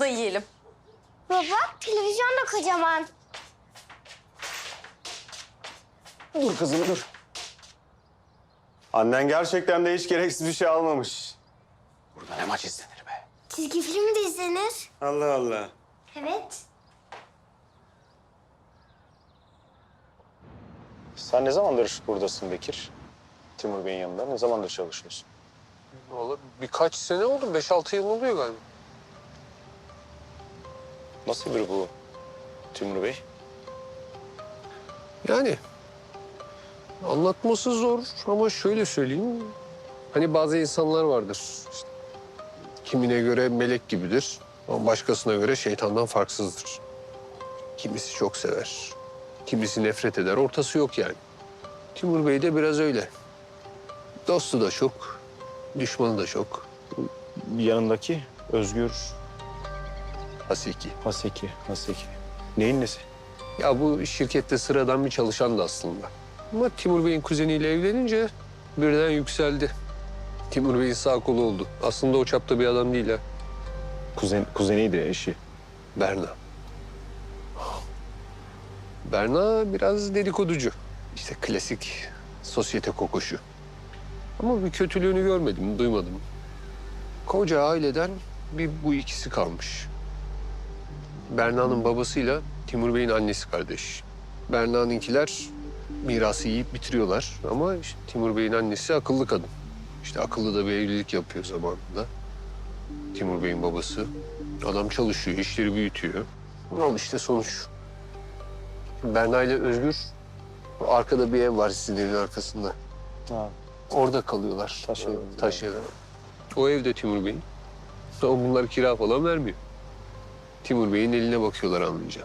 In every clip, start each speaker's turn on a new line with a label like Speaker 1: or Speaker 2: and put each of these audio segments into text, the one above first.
Speaker 1: da yiyelim.
Speaker 2: Baba televizyon da kocaman.
Speaker 3: Dur kızım dur. Annen gerçekten de hiç gereksiz bir şey almamış. Burada ne maç izlenir be?
Speaker 2: Çizgi film de izlenir.
Speaker 3: Allah Allah.
Speaker 2: Evet.
Speaker 3: Sen ne zamandır buradasın Bekir? Timur Bey'in yanında ne zamandır çalışıyorsun?
Speaker 4: Vallahi birkaç sene oldu. 5-6 yıl oluyor galiba.
Speaker 3: Nasıl biri bu Timur Bey?
Speaker 4: Yani anlatması zor ama şöyle söyleyeyim. Hani bazı insanlar vardır. işte, kimine göre melek gibidir ama başkasına göre şeytandan farksızdır. Kimisi çok sever, kimisi nefret eder. Ortası yok yani. Timur Bey de biraz öyle. Dostu da çok, düşmanı da çok.
Speaker 3: Yanındaki Özgür
Speaker 4: Haseki.
Speaker 3: Haseki. Haseki. Neyin nesi?
Speaker 4: Ya bu şirkette sıradan bir çalışan da aslında. Ama Timur Bey'in kuzeniyle evlenince birden yükseldi. Timur Bey'in sağ kolu oldu. Aslında o çapta bir adam değil ha.
Speaker 3: Kuzen, kuzeniydi eşi.
Speaker 4: Berna. Berna biraz dedikoducu. İşte klasik sosyete kokuşu. Ama bir kötülüğünü görmedim, duymadım. Koca aileden bir bu ikisi kalmış. Berna'nın babasıyla Timur Bey'in annesi kardeş. Berna'nınkiler mirası yiyip bitiriyorlar ama işte Timur Bey'in annesi akıllı kadın. İşte akıllı da bir evlilik yapıyor zamanında. Timur Bey'in babası. Adam çalışıyor, işleri büyütüyor. Al işte sonuç. Berna ile Özgür arkada bir ev var sizin evin arkasında.
Speaker 3: Ha.
Speaker 4: Orada kalıyorlar.
Speaker 3: Taş.
Speaker 4: Taş evi. O evde Timur Bey'in. Ama bunlar kira falan vermiyor. Timur Bey'in eline bakıyorlar anlayınca.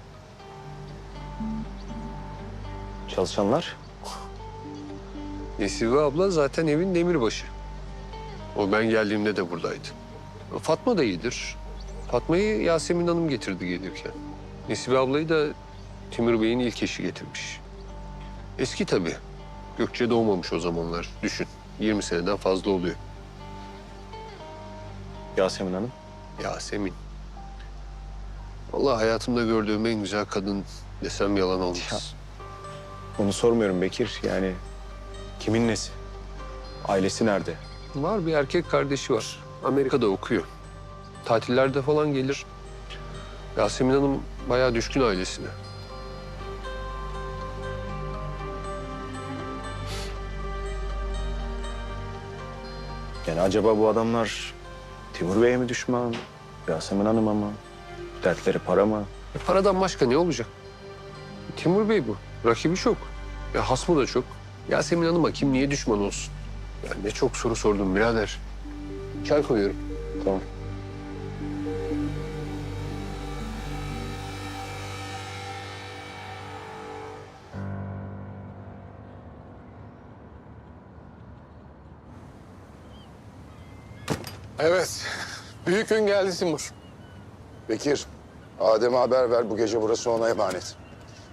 Speaker 3: Çalışanlar?
Speaker 4: Nesibe abla zaten evin demirbaşı. O ben geldiğimde de buradaydı. Fatma da iyidir. Fatma'yı Yasemin Hanım getirdi gelirken. Nesibe ablayı da Timur Bey'in ilk eşi getirmiş. Eski tabii. Gökçe doğmamış o zamanlar. Düşün. 20 seneden fazla oluyor.
Speaker 3: Yasemin Hanım.
Speaker 4: Yasemin. Vallahi hayatımda gördüğüm en güzel kadın desem yalan olmaz.
Speaker 3: Onu sormuyorum Bekir. Yani kimin nesi? Ailesi nerede?
Speaker 4: Var bir erkek kardeşi var. Amerika'da okuyor. Tatillerde falan gelir. Yasemin Hanım bayağı düşkün ailesine.
Speaker 3: Yani acaba bu adamlar Timur Bey'e mi düşman? Yasemin Hanım'a mı? Dertleri para mı?
Speaker 4: E, paradan başka ne olacak? Timur Bey bu. Rakibi çok. Ya hasmı da çok. Yasemin Hanım'a kim niye düşman olsun? Ya ne çok soru sordum birader. Çay koyuyorum.
Speaker 3: Tamam.
Speaker 5: Evet. Büyük gün geldi Timur.
Speaker 6: Bekir, Adem'e haber ver. Bu gece burası ona emanet.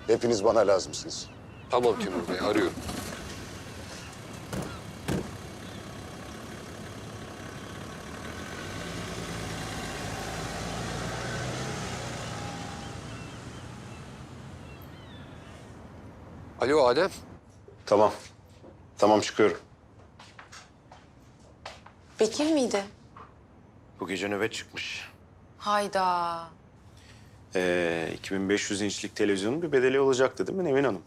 Speaker 6: Hepiniz bana lazımsınız.
Speaker 4: Tamam Timur Bey arıyorum. Alo Adem.
Speaker 3: Tamam. Tamam çıkıyorum.
Speaker 1: Bekir miydi?
Speaker 3: Bu gece nöbet çıkmış.
Speaker 1: Hayda.
Speaker 3: Ee, 2500 inçlik televizyonun bir bedeli olacaktı değil mi Nevin Hanım?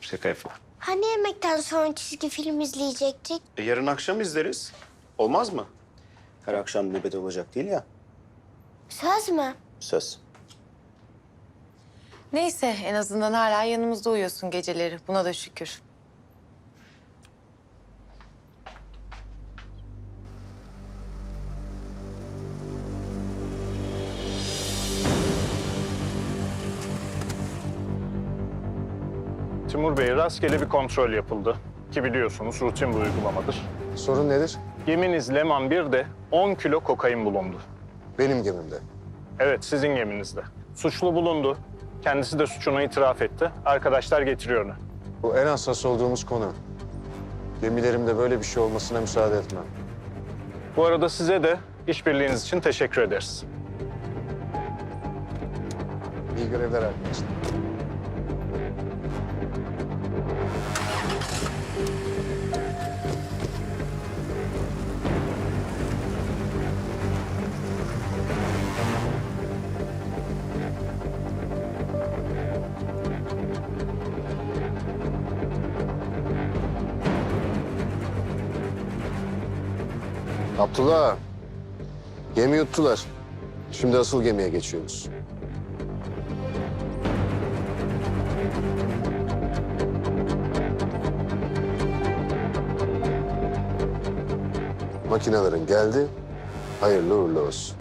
Speaker 3: Şaka yapma.
Speaker 2: Hani yemekten sonra çizgi film izleyecektik?
Speaker 3: E, yarın akşam izleriz. Olmaz mı? Her akşam nöbet olacak değil ya.
Speaker 2: Söz mü?
Speaker 3: Söz.
Speaker 1: Neyse en azından hala yanımızda uyuyorsun geceleri. Buna da şükür.
Speaker 7: Timur Bey, rastgele bir kontrol yapıldı. Ki biliyorsunuz rutin bir uygulamadır.
Speaker 6: Sorun nedir?
Speaker 7: Geminiz Leman 1'de 10 kilo kokain bulundu.
Speaker 6: Benim gemimde.
Speaker 7: Evet, sizin geminizde. Suçlu bulundu. Kendisi de suçunu itiraf etti. Arkadaşlar getiriyor onu.
Speaker 6: Bu en hassas olduğumuz konu. Gemilerimde böyle bir şey olmasına müsaade etmem.
Speaker 7: Bu arada size de işbirliğiniz için teşekkür ederiz.
Speaker 6: İyi görevler arkadaşlar. Abdullah, gemi yuttular. Şimdi asıl gemiye geçiyoruz. Makinelerin geldi. Hayırlı uğurlu olsun.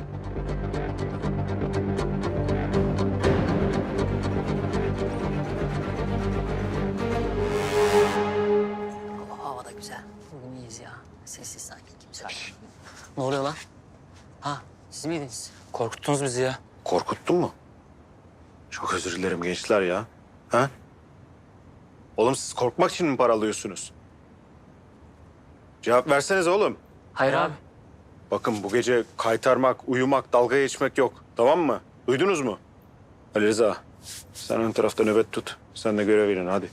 Speaker 8: Ne oluyor lan? Ha siz miydiniz? Korkuttunuz bizi ya.
Speaker 3: Korkuttun mu? Çok özür dilerim gençler ya. Ha? Oğlum siz korkmak için mi para alıyorsunuz? Cevap verseniz oğlum.
Speaker 8: Hayır abi.
Speaker 3: Bakın bu gece kaytarmak, uyumak, dalga geçmek yok. Tamam mı? Duydunuz mu? Ali Rıza, sen ön tarafta nöbet tut. Sen de görev verin hadi.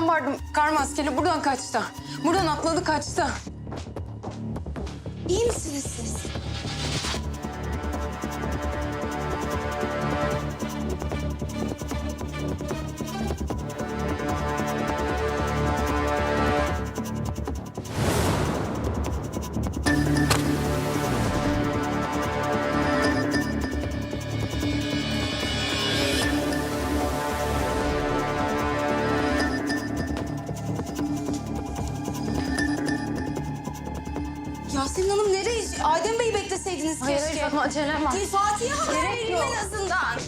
Speaker 9: Bir adam vardı, kar maskeli. Buradan kaçtı. Buradan atladı, kaçtı. İyi misiniz siz? Adem Bey'i bekleseydiniz
Speaker 1: Hayır,
Speaker 9: keşke.
Speaker 1: hayır Fatma acelem var.
Speaker 9: Fatih'e haber
Speaker 1: Gerek
Speaker 9: verin
Speaker 1: yok.
Speaker 9: en azından.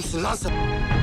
Speaker 10: Kimsin lan sen?